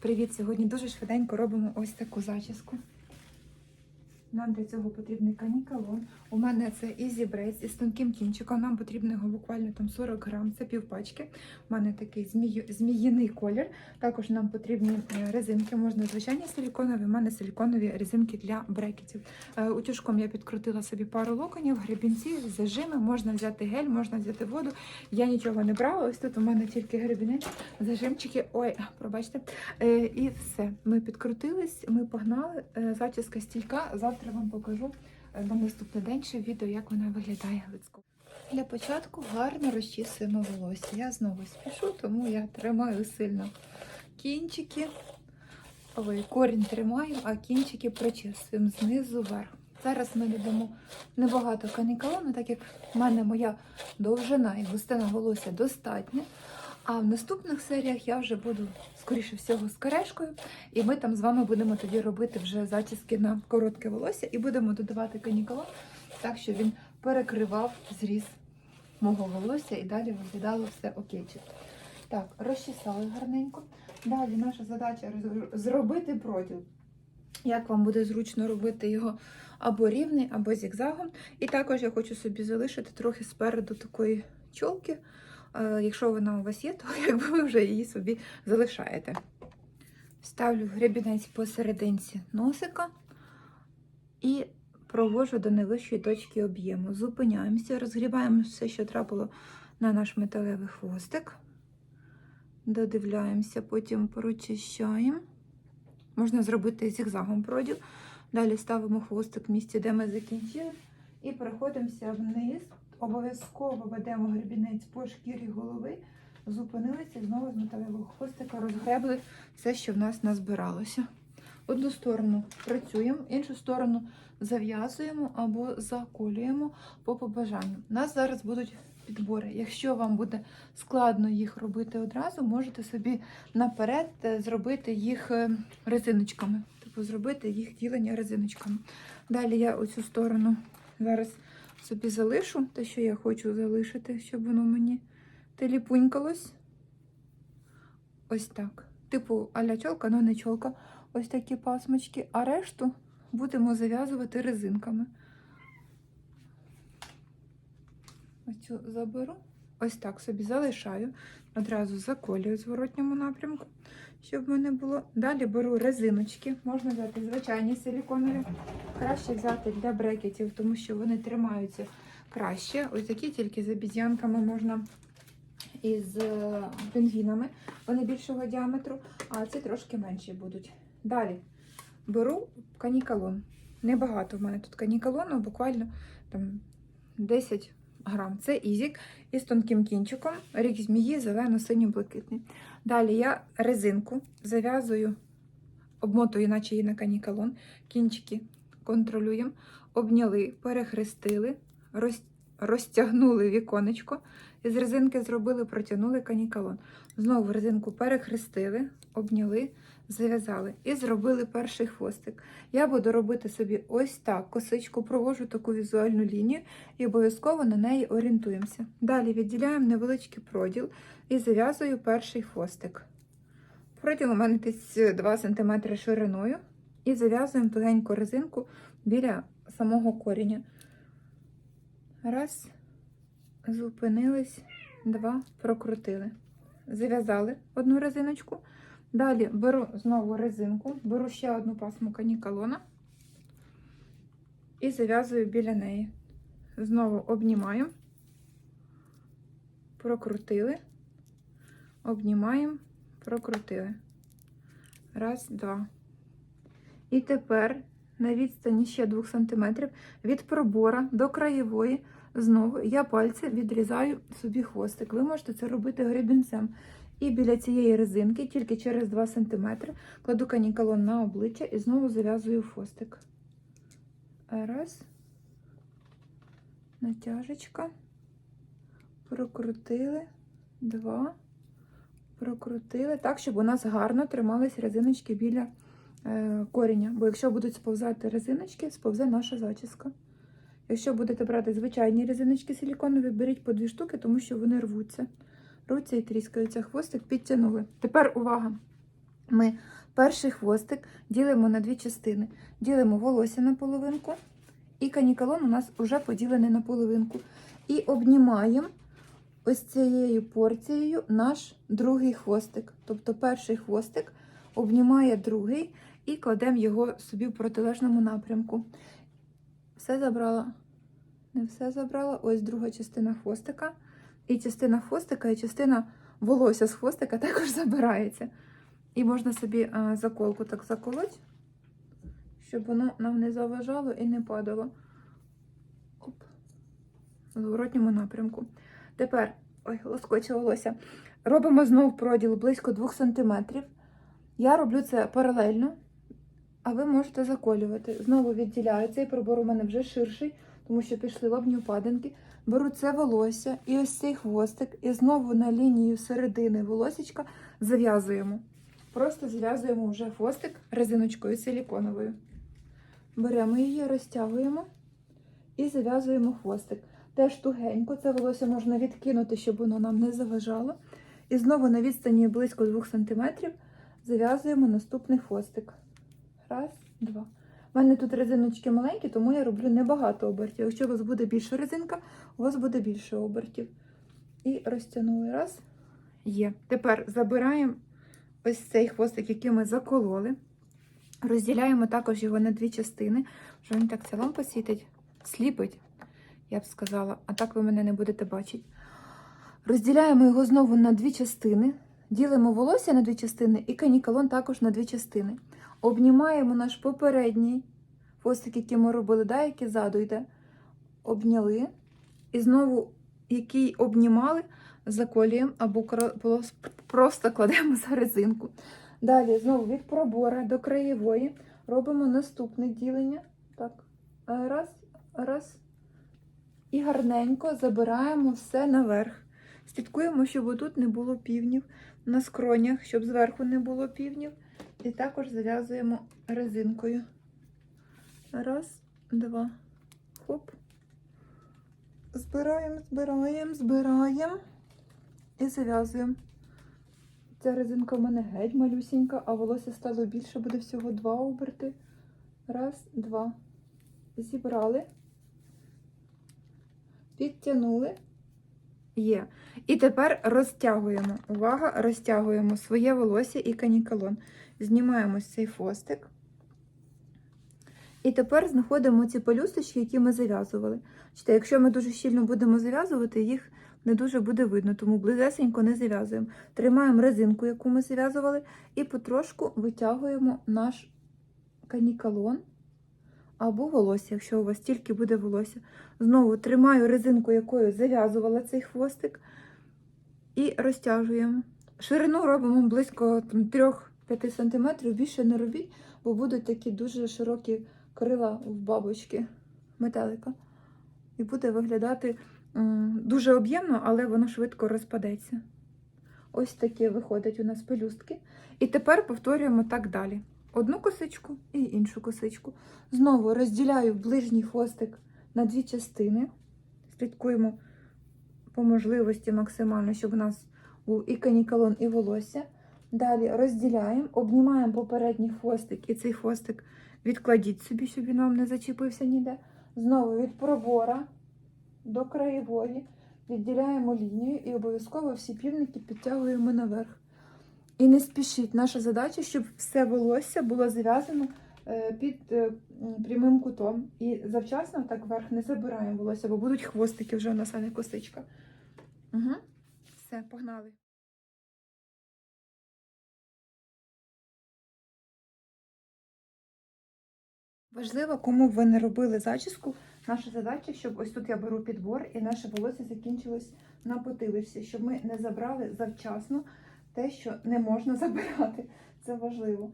Привіт! Сьогодні дуже швиденько робимо ось таку зачіску. Нам для цього потрібний канікалон. У мене це Easy Braids із тонким кінчиком. Нам потрібно його буквально там 40 грам, це півпачки. У мене такий змію, зміїний колір. Також нам потрібні е, резинки, можна звичайні силіконові, у мене силіконові резинки для брекетів. Е, Утюжком я підкрутила собі пару локонів, гребінці, зажими, можна взяти гель, можна взяти воду. Я нічого не брала. Ось тут у мене тільки гребінець, зажимчики. Ой, пробачте. Е, І все. Ми підкрутились, ми погнали. Зачіска стійка. Завтра вам покажу е, на наступний день ще відео, як вона виглядає. Go. Для початку гарно розчісуємо волосся. Я знову спішу, тому я тримаю сильно кінчики. Ой, корінь тримаю, а кінчики прочісуємо знизу вверх. Зараз ми додамо небагато канікалону, так як в мене моя довжина і густина волосся достатня. А в наступних серіях я вже буду, скоріше всього, з карешкою, і ми там з вами будемо тоді робити вже зачіски на коротке волосся і будемо додавати канікалон, так що він перекривав зріз мого волосся і далі виглядало все окейчик. Так, розчесали гарненько. Далі наша задача зробити проділ. Як вам буде зручно робити його або рівний, або зігзагом. І також я хочу собі залишити трохи спереду такої чолки. Е, Якщо вона у вас є, то якби ви вже її собі залишаєте. Ставлю гребінець посерединці носика і провожу до найвищої точки об'єму. Зупиняємося, розгрібаємо все, що трапило на наш металевий хвостик. Додивляємося, потім прочищаємо. Можна зробити зігзагом проділ. Далі ставимо хвостик в місці, де ми закінчили, і проходимося вниз. Обов'язково ведемо гребінець по шкірі голови, зупинилися, знову з металевого хвостика розгребли все, що в нас назбиралося. Одну сторону працюємо, іншу сторону зав'язуємо або заколюємо по побажанню. У нас зараз будуть підбори. Якщо вам буде складно їх робити одразу, можете собі наперед е, зробити їх е, резиночками. Типу зробити їх ділення резиночками. Далі я оцю сторону зараз собі залишу, те, що я хочу залишити, щоб воно мені теліпунькалось. Ось так. Типу аля чолка, але не чолка. Ось такі пасмочки, а решту будемо зав'язувати резинками. Оцю заберу. Ось так собі залишаю. Одразу заколюю зворотньому напрямку, щоб мене було. Далі беру резиночки. Можна взяти звичайні силіконові. Краще взяти для брекетів, тому що вони тримаються краще. Ось такі тільки з обіз'янками можна із е, пінгвінами. Вони більшого діаметру, а ці трошки менші будуть. Далі беру канікалон. Небагато в мене тут канікалону, буквально там 10 грам. Це ізік із тонким кінчиком, рік змії, зелено-синьо-блакитний. Далі я резинку зав'язую, обмотую, наче її на канікалон, кінчики контролюємо, обняли, перехрестили, роз, розтягнули віконечко, із резинки зробили, протягнули канікалон. Знову резинку перехрестили, обняли, зав'язали і зробили перший хвостик. Я буду робити собі ось так. Косичку провожу таку візуальну лінію і обов'язково на неї орієнтуємося. Далі відділяємо невеличкий проділ і зав'язую перший хвостик. Проділ у мене десь 2 см шириною. І зав'язуємо тугеньку резинку біля самого коріння. Раз, зупинились, два, прокрутили. Зав'язали одну резиночку. Далі беру знову резинку, беру ще одну пасму канікалона і зав'язую біля неї. Знову обнімаю, прокрутили, обнімаємо, прокрутили. Раз, два. І тепер на відстані ще 2 см від пробора до краєвої знову я пальцем відрізаю собі хвостик. Ви можете це робити гребінцем. І біля цієї резинки, тільки через 2 см, кладу канікалон на обличчя і знову зав'язую хвостик. Раз. Натяжечка. Прокрутили. Два. Прокрутили. Так, щоб у нас гарно тримались резиночки біля е, коріння. Бо якщо будуть сповзати резиночки, сповзе наша зачіска. Якщо будете брати звичайні резиночки силіконові, беріть по дві штуки, тому що вони рвуться. Рвуться і тріскаються. Хвостик підтягнули. Тепер увага! Ми перший хвостик ділимо на дві частини. Ділимо волосся на половинку, і канікалон у нас вже поділений на половинку. І обнімаємо ось цією порцією наш другий хвостик. Тобто перший хвостик обнімає другий і кладемо його собі в протилежному напрямку. Все забрала. Не все забрала. Ось друга частина хвостика. І частина хвостика, і частина волосся з хвостика також забирається. І можна собі заколку так заколоть, щоб воно нам не заважало і не падало. Оп. В зворотньому напрямку. Тепер, ой, лоскоче волосся. Робимо знов проділ близько 2 см. Я роблю це паралельно, а ви можете заколювати. Знову відділяю. Цей пробор у мене вже ширший, тому що пішли лобні впадинки. Беру це волосся і ось цей хвостик, і знову на лінію середини волосічка зав'язуємо. Просто зв'язуємо вже хвостик резиночкою силіконовою. Беремо її, розтягуємо і зав'язуємо хвостик. Теж тугенько, це волосся можна відкинути, щоб воно нам не заважало. І знову на відстані близько 2 см зав'язуємо наступний хвостик. Раз, два. У мене тут резиночки маленькі, тому я роблю небагато обертів. Якщо у вас буде більша резинка, у вас буде більше обертів. І розтягнули. Раз. Є. Тепер забираємо ось цей хвостик, який ми закололи. Розділяємо також його на дві частини. Що він так ця лампа світить? Сліпить, я б сказала, а так ви мене не будете бачити. Розділяємо його знову на дві частини. Ділимо волосся на дві частини і канікалон також на дві частини. Обнімаємо наш попередній хвостик, який ми робили, да, який ззаду йде. Обняли. І знову, який обнімали, заколюємо або просто кладемо за резинку. Далі знову від пробора до краєвої робимо наступне ділення. Так, раз, раз. І гарненько забираємо все наверх. Слідкуємо, щоб отут не було півнів на скронях, щоб зверху не було півнів. І також зав'язуємо резинкою. Раз, два. Хоп. Збираємо, збираємо, збираємо і зав'язуємо. Ця резинка в мене геть малюсінька, а волосся стало більше, буде всього два оберти. Раз, два. Зібрали. Підтягнули. Є. І тепер розтягуємо. Увага, розтягуємо своє волосся і канікалон. Знімаємо цей фостик. І тепер знаходимо ці пелюсточки, які ми зав'язували. Якщо ми дуже щільно будемо зав'язувати, їх не дуже буде видно, тому близесенько не зав'язуємо. Тримаємо резинку, яку ми зав'язували, і потрошку витягуємо наш канікалон або волосся, якщо у вас тільки буде волосся. Знову тримаю резинку, якою зав'язувала цей хвостик, і розтяжуємо. Ширину робимо близько 3-5 см, більше не робіть, бо будуть такі дуже широкі крила в бабочки метелика. І буде виглядати дуже об'ємно, але воно швидко розпадеться. Ось такі виходять у нас пелюстки. І тепер повторюємо так далі. Одну косичку і іншу косичку. Знову розділяю ближній хвостик на дві частини. Слідкуємо по можливості максимально, щоб у нас був і канікалон, і волосся. Далі розділяємо, обнімаємо попередній хвостик, і цей хвостик відкладіть собі, щоб він вам не зачепився ніде. Знову від пробора до краєвої відділяємо лінію і обов'язково всі півники підтягуємо наверх. І не спішіть. Наша задача, щоб все волосся було зав'язано е, під е, прямим кутом. І завчасно так вверх не забираємо волосся, бо будуть хвостики вже у нас, а не косичка. Угу. Все, погнали. Важливо, кому б ви не робили зачіску. Наша задача, щоб ось тут я беру підбор і наше волосся закінчилось на потилиці, щоб ми не забрали завчасно те, що не можна забирати. Це важливо.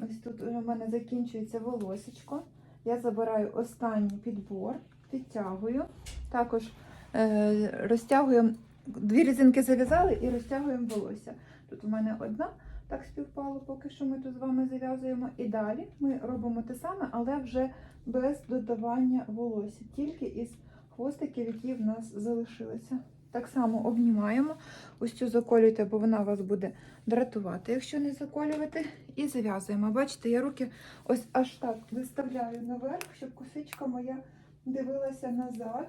Ось тут у мене закінчується волосечко. Я забираю останній підбор, підтягую. Також е, розтягуємо, дві різинки зав'язали і розтягуємо волосся. Тут у мене одна, так співпало, поки що ми тут з вами зав'язуємо. І далі ми робимо те саме, але вже без додавання волосся, тільки із хвостиків, які в нас залишилися. Так само обнімаємо. Ось цю заколюйте, бо вона вас буде дратувати, якщо не заколювати. І зав'язуємо. Бачите, я руки ось аж так виставляю наверх, щоб косичка моя дивилася назад,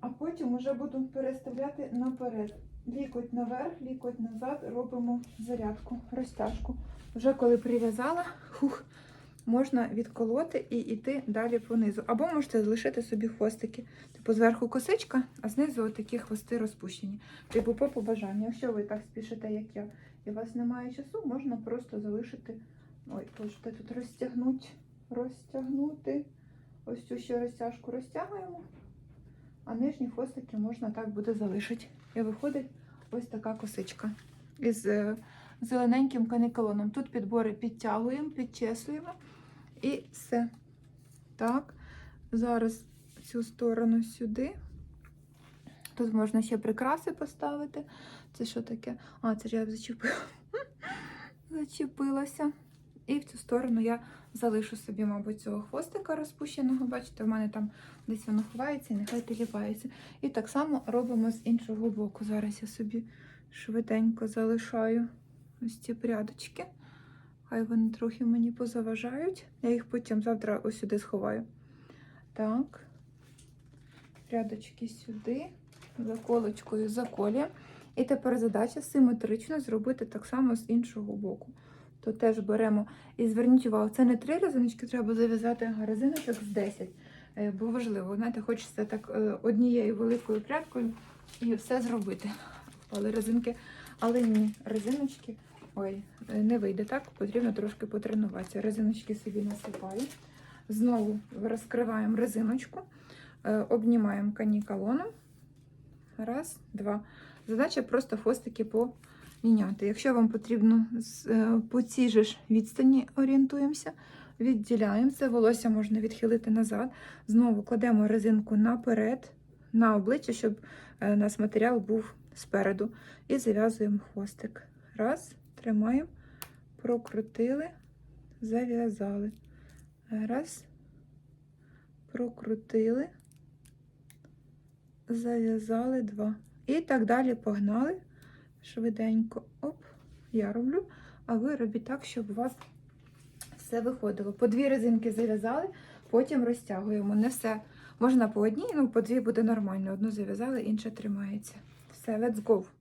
а потім вже буду переставляти наперед. Лікоть наверх, лікоть назад, робимо зарядку, розтяжку. Вже коли прив'язала, хух, можна відколоти і йти далі понизу. Або можете залишити собі хвостики. Типу зверху косичка, а знизу отакі хвости розпущені. Типу по побажанню. Якщо ви так спішите, як я, і у вас немає часу, можна просто залишити. Ой, хочете тут розтягнути, розтягнути. Ось цю ще розтяжку розтягуємо, а нижні хвостики можна так буде залишити. І виходить ось така косичка із е, зелененьким каніколоном. Тут підбори підтягуємо, підчеслюємо і все. Так, зараз цю сторону сюди. Тут можна ще прикраси поставити. Це що таке? А, це ж я зачепила. Зачепилася. І в цю сторону я залишу собі, мабуть, цього хвостика розпущеного. Бачите, в мене там десь воно ховається і нехай теліпається. І так само робимо з іншого боку. Зараз я собі швиденько залишаю ось ці прядочки. Хай вони трохи мені позаважають. Я їх потім завтра ось сюди сховаю. Так, прядочки сюди, заколочкою заколюємо. І тепер задача симетрично зробити так само з іншого боку. То теж беремо і зверніть увагу, це не три резиночки, треба зав'язати резиночок з 10. Е, Бо важливо, знаєте, хочеться так е, однією великою прядкою і все зробити. Але резинки, але ні, резиночки, ой, е, не вийде так, потрібно трошки потренуватися. Резиночки собі насипаю. Знову розкриваємо резиночку, е, обнімаємо канікалоном. Раз, два. Задача просто хвостики поміняти. Якщо вам потрібно е, по цій же ж відстані орієнтуємося, відділяємо це, волосся можна відхилити назад. Знову кладемо резинку наперед, на обличчя, щоб у нас матеріал був спереду. І зав'язуємо хвостик. Раз, тримаємо, прокрутили, зав'язали. Раз, прокрутили, зав'язали два. І так далі погнали. Швиденько. Оп, я роблю. А ви робіть так, щоб у вас все виходило. По дві резинки зав'язали, потім розтягуємо. Не все. Можна по одній, ну по дві буде нормально. Одну зав'язали, інша тримається. Все, let's go.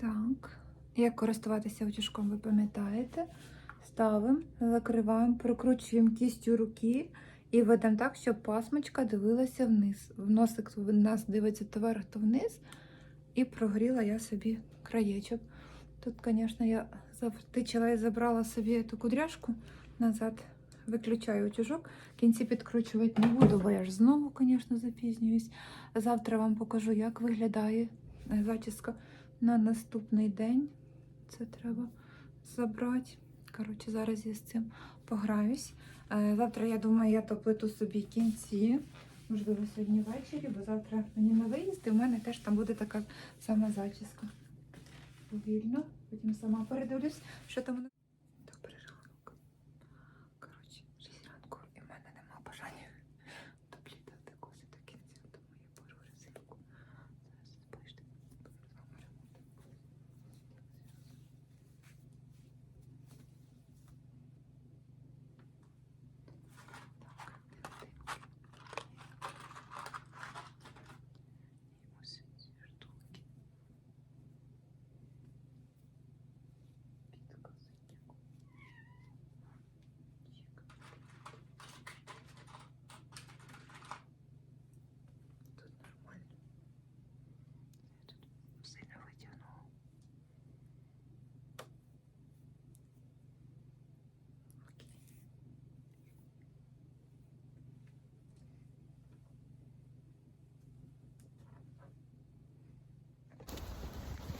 Так, як користуватися утюжком, ви пам'ятаєте. Ставимо, закриваємо, прокручуємо кістю руки і ведемо так, щоб пасмочка дивилася вниз. В носик в нас дивиться то вверх, то вниз. І прогріла я собі краєчок. Тут, звісно, я завтичила і забрала собі ту кудряшку назад. Виключаю утюжок. Кінці підкручувати не буду, бо я ж знову, звісно, запізнююсь. Завтра вам покажу, як виглядає е, зачіска на наступний день. Це треба забрати. Коротше, зараз я з цим пограюсь. Е, Завтра, я думаю, я топлиту собі кінці. Можливо, сьогодні ввечері, бо завтра мені на виїзд, і в мене теж там буде така сама зачіска. Повільно. Потім сама передивлюсь, що там. у нас. Добрий ранок. Коротше, 6 ранку, і в мене нема бажання доплітати коси до кінця, тому я беру резинку. Зараз бачите, буду з вами ремонтувати. Так, дивитинки. І ось ці штуки. Підказики.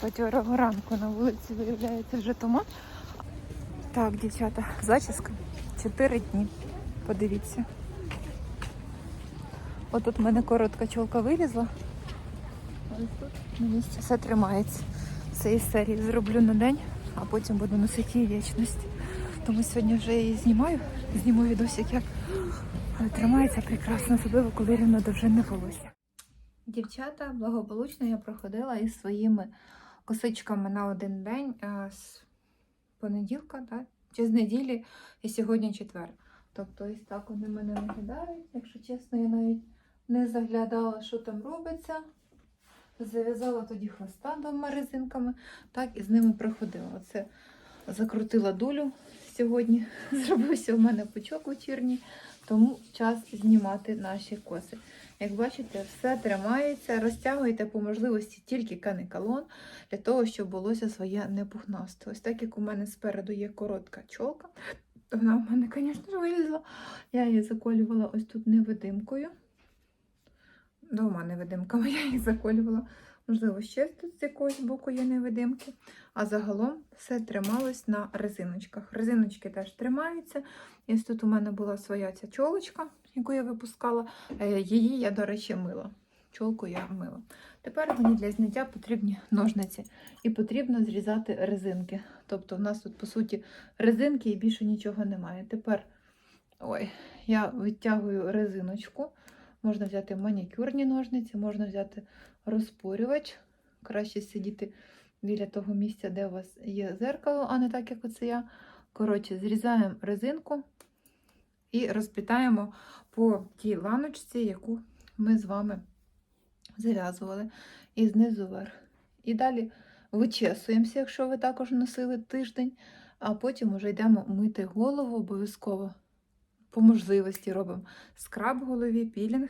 Бадьорого ранку на вулиці виявляється вже туман. Так, дівчата, зачіска 4 дні. Подивіться. Отут в мене коротка чолка вилізла. Ось тут на все тримається. Це із серії зроблю на день, а потім буду носити її вічність. Тому сьогодні вже її знімаю, зніму відосик як. Тримається прекрасно, особливо коли рівно довжинне волосся. Дівчата, благополучно я проходила із своїми косичками на один день а, з понеділка, так? чи з неділі, і сьогодні четвер. Тобто ось так вони мене виглядають. Якщо чесно, я навіть не заглядала, що там робиться. Зав'язала тоді хвоста двома резинками, так і з ними проходила. Оце закрутила дулю сьогодні. Зробився в мене пучок вечірній, тому час знімати наші коси. Як бачите, все тримається, розтягуйте по можливості тільки каникалон для того, щоб волосся своє не пухнасте. Ось так як у мене спереду є коротка чолка, вона в мене, звісно вилізла. Я її заколювала ось тут невидимкою. Двома невидимками я їх заколювала. Можливо, ще тут з якогось боку є невидимки. А загалом все трималось на резиночках. Резиночки теж тримаються. І ось тут у мене була своя ця чолочка, яку я випускала. Е, Її я, до речі, мила. Чолку я мила. Тепер мені для зняття потрібні ножниці. І потрібно зрізати резинки. Тобто, в нас тут, по суті, резинки і більше нічого немає. Тепер ой, я відтягую резиночку. Можна взяти манікюрні ножниці, можна взяти розпорювач. Краще сидіти біля того місця, де у вас є зеркало, а не так, як оце я. Коротше, зрізаємо резинку і розплітаємо по тій ланочці, яку ми з вами зав'язували. І знизу вверх. І далі вичесуємося, якщо ви також носили тиждень, а потім вже йдемо мити голову обов'язково. По можливості робимо скраб голові, пілінг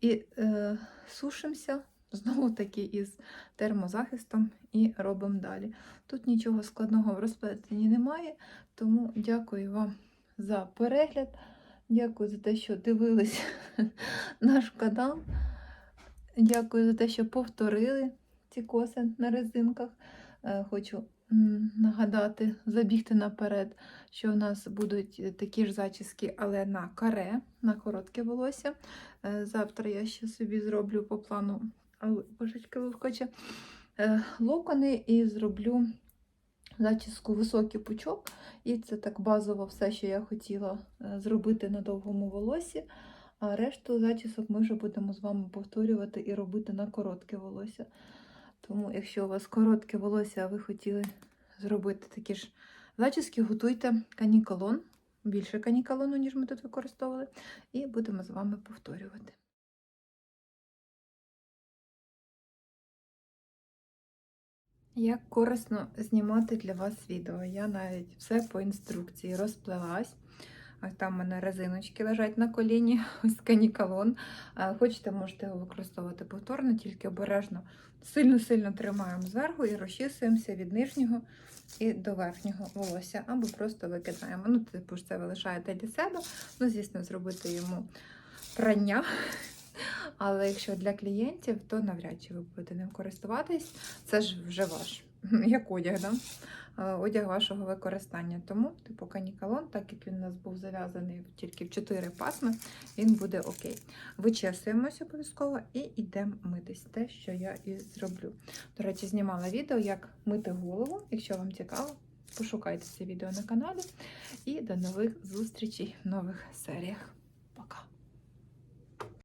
і е, сушимося знову таки із термозахистом і робимо далі. Тут нічого складного в розплетенні немає, тому дякую вам за перегляд. Дякую за те, що дивились наш канал. Дякую за те, що повторили ці коси на резинках. Е, Хочу нагадати, забігти наперед, що в нас будуть такі ж зачіски, але на каре, на коротке волосся. Е, Завтра я ще собі зроблю по плану божечки вивкоче, е, локони і зроблю зачіску високий пучок. І це так базово все, що я хотіла е, зробити на довгому волосі. А решту зачісок ми вже будемо з вами повторювати і робити на коротке волосся. Тому, якщо у вас коротке волосся, а ви хотіли зробити такі ж зачіски, готуйте канікалон, більше канікалону, ніж ми тут використовували, і будемо з вами повторювати. Як корисно знімати для вас відео. Я навіть все по інструкції розплелась. Там у мене резиночки лежать на коліні, ось канікалон. Хочете, можете його використовувати повторно, тільки обережно сильно-сильно тримаємо зверху і розчісуємося від нижнього і до верхнього волосся, або просто викидаємо. Ну, типу це ви лишаєте для себе. Ну, звісно, зробити йому прання. Але якщо для клієнтів, то навряд чи ви будете ним користуватись. Це ж вже ваш, як одяг, да? Е, одяг вашого використання. Тому, типу, канікалон, так як він у нас був зав'язаний тільки в 4 пасми, він буде окей. Вичесуємося обов'язково і йдемо митись. Те, що я і зроблю. До речі, знімала відео, як мити голову. Якщо вам цікаво, пошукайте це відео на каналі. І до нових зустрічей в нових серіях.